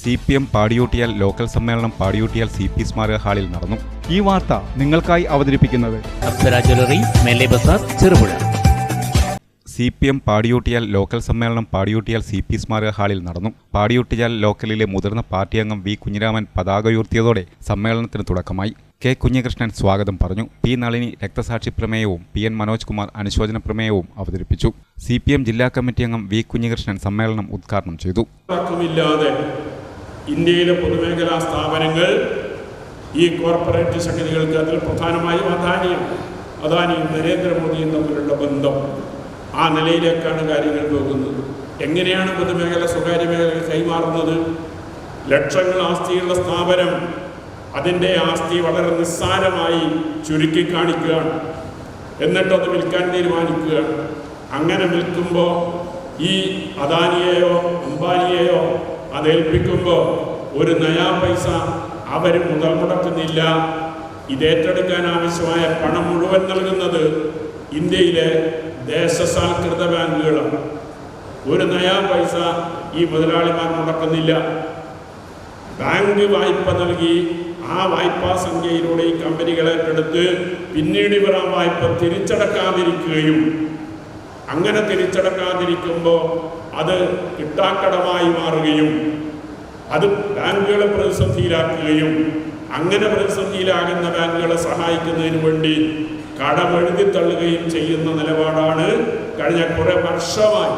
C P M Padiyoottiyal local സമ്മേളനം പാടിയൂട്ടിയാൽ C P സ്മാരക ഹാളിൽ നടന്നു. ഈ വാർത്ത നിങ്ങൾക്കായി അവതരിപ്പിക്കുന്നത് Cherupuzha. C P M Padiyoottiyal local സമ്മേളനം പാടിയൂട്ടിയാൽ സി പി സ്മാരക ഹാളിൽ നടന്നു. പാടിയൂട്ടിയാൽ ലോക്കലിലെ മുതിർന്ന പാർട്ടി അംഗം വി കുഞ്ഞിരാമൻ പതാക ഉയർത്തിയതോടെ സമ്മേളനത്തിന് തുടക്കമായി. കെ കുഞ്ഞികൃഷ്ണൻ സ്വാഗതം പറഞ്ഞു. പി നളിനി രക്തസാക്ഷി പ്രമേയവും പി എൻ മനോജ് കുമാർ അനുശോചന പ്രമേയവും അവതരിപ്പിച്ചു. സി പി എം ജില്ലാ കമ്മിറ്റി അംഗം വി കുഞ്ഞികൃഷ്ണൻ സമ്മേളനം ഉദ്ഘാടനം ചെയ്തു. ഇന്ത്യയിലെ പൊതുമേഖലാ സ്ഥാപനങ്ങൾ ഈ കോർപ്പറേറ്റ് ശക്തികൾക്ക് അതിൽ പ്രധാനമായും അദാനിയും അദാനിയും നരേന്ദ്രമോദിയും തമ്മിലുള്ള ബന്ധം ആ നിലയിലേക്കാണ് കാര്യങ്ങൾ പോകുന്നത്. എങ്ങനെയാണ് പൊതുമേഖല സ്വകാര്യ മേഖല കൈമാറുന്നത്? ലക്ഷങ്ങൾ ആസ്തിയുള്ള സ്ഥാപനം അതിന്റെ ആസ്തി വളരെ നിസ്സാരമായി ചുരുക്കി കാണിക്കുകയാണ്. എന്നിട്ടത് വിൽക്കാൻ തീരുമാനിക്കുകയാണ് അങ്ങനെ വിൽക്കുമ്പോൾ ഈ അദാനിയെയോ അംബാനിയെയോ അത് ഏൽപ്പിക്കുമ്പോൾ ഒരു നയാ പൈസ അവർ മുതൽ മുടക്കുന്നില്ല. ഇത് ഏറ്റെടുക്കാൻ ആവശ്യമായ പണം മുഴുവൻ നൽകുന്നത് ഇന്ത്യയിലെ ദേശസാൽകൃത ബാങ്കുകളാണ്. ഒരു നയാ പൈസ ഈ മുതലാളിമാർ മുടക്കുന്നില്ല. ബാങ്ക് വായ്പ നൽകി ആ വായ്പാ സംഖ്യയിലൂടെ ഈ കമ്പനികളെ എടുത്ത് പിന്നീട് ഇവർ ആ വായ്പ തിരിച്ചടക്കാതിരിക്കുകയും അങ്ങനെ തിരിച്ചടക്കാതിരിക്കുമ്പോൾ അത് കിട്ടാക്കടമായി മാറുകയും അത് ബാങ്കുകളെ പ്രതിസന്ധിയിലാക്കുകയും അങ്ങനെ പ്രതിസന്ധിയിലാകുന്ന ബാങ്കുകളെ സഹായിക്കുന്നതിന് വേണ്ടി കടമെഴുതി തള്ളുകയും ചെയ്യുന്ന നിലപാടാണ് കഴിഞ്ഞ കുറേ വർഷമായി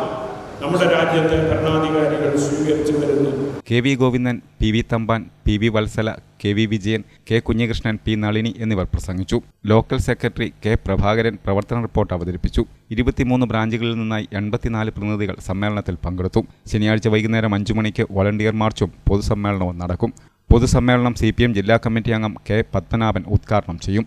നമ്മുടെ രാജ്യത്തെ ഭരണാധികാരികൾ സ്വീകരിച്ചു വരുന്നു. K V Govindan P V Thampan P V Valsala K V Vijayan K Kunhikrishnan P Nalini എന്നിവർ പ്രസംഗിച്ചു. ലോക്കൽ സെക്രട്ടറി കെ പ്രഭാകരൻ പ്രവർത്തന റിപ്പോർട്ട് അവതരിപ്പിച്ചു. ഇരുപത്തിമൂന്ന് ബ്രാഞ്ചുകളിൽ നിന്നായി എൺപത്തിനാല് പ്രതിനിധികൾ സമ്മേളനത്തിൽ പങ്കെടുത്തു. ശനിയാഴ്ച വൈകുന്നേരം അഞ്ചു മണിക്ക് വോളണ്ടിയർ മാർച്ചും പൊതുസമ്മേളനവും നടക്കും. പൊതുസമ്മേളനം സി ജില്ലാ കമ്മിറ്റി അംഗം കെ പത്മനാഭൻ ഉദ്ഘാടനം ചെയ്യും.